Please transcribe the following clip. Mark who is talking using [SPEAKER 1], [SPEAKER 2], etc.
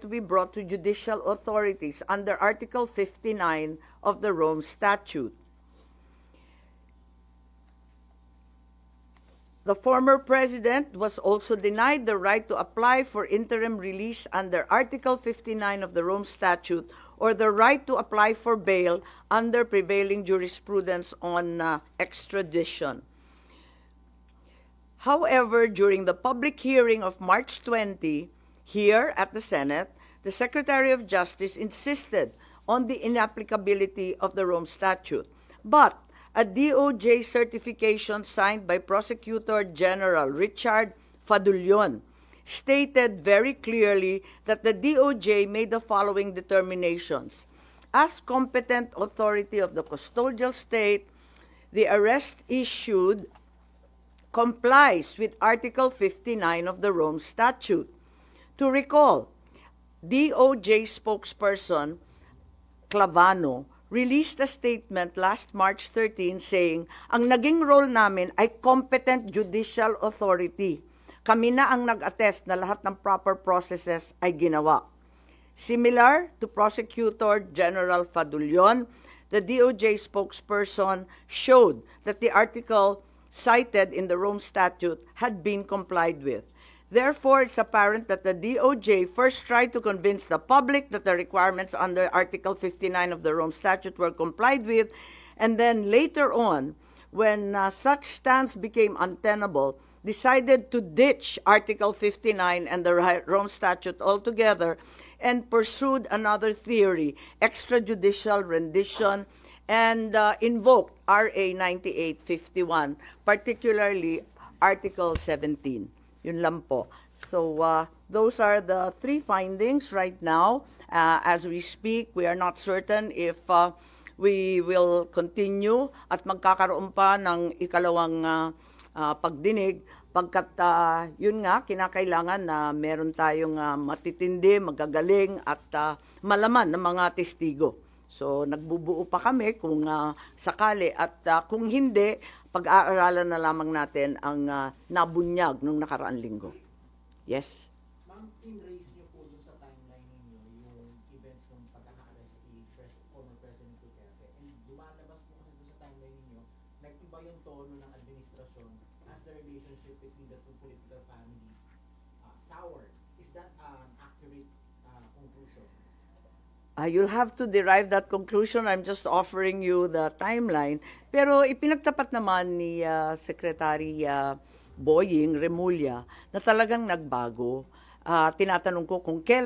[SPEAKER 1] to be brought to judicial authorities under Article 59 of the Rome Statute. The former president was also denied the right to apply for interim release under Article 59 of the Rome Statute or the right to apply for bail under prevailing jurisprudence on uh, extradition. However, during the public hearing of March 20, here at the Senate, the Secretary of Justice insisted on the inapplicability of the Rome Statute. But a DOJ certification signed by Prosecutor General Richard Fadulion stated very clearly that the DOJ made the following determinations. As competent authority of the custodial state, the arrest issued complies with Article 59 of the Rome Statute. To recall, DOJ spokesperson Clavano released a statement last March 13 saying, ang naging role namin ay competent judicial authority. Kami na ang nag-attest na lahat ng proper processes ay ginawa. Similar to Prosecutor General Fadulion, the DOJ spokesperson showed that the article cited in the Rome Statute had been complied with. Therefore, it's apparent that the DOJ first tried to convince the public that the requirements under Article 59 of the Rome Statute were complied with, and then later on, when uh, such stance became untenable, decided to ditch Article 59 and the Rome Statute altogether and pursued another theory, extrajudicial rendition, and uh, invoked RA 9851, particularly Article 17. Yun lang po. So, uh, those are the three findings right now. Uh, as we speak, we are not certain if uh, we will continue at magkakaroon pa ng ikalawang uh, uh, pagdinig pagkat uh, yun nga kinakailangan na meron tayong uh, matitindi, magagaling at uh, malaman ng mga testigo. So nagbubuo pa kami kung uh, sakali at uh, kung hindi, pag-aaralan na lamang natin ang uh, nabunyag nung nakaraang linggo. Yes.
[SPEAKER 2] Ma'am, in-raise niyo po sa timeline ninyo yung events ng pagkaka-arrest ni former President Duterte. And lumalabas po kasi sa timeline ninyo, nag-iba yung tono ng administrasyon as the relationship between the two political families uh, soured. Is that an accurate uh, conclusion?
[SPEAKER 1] Uh, you'll have to derive that conclusion. I'm just offering you the timeline. Pero ipinagtapat naman ni uh, Secretary uh, Boying Remulla na talagang nagbago. Uh, tinatanong ko kung kailan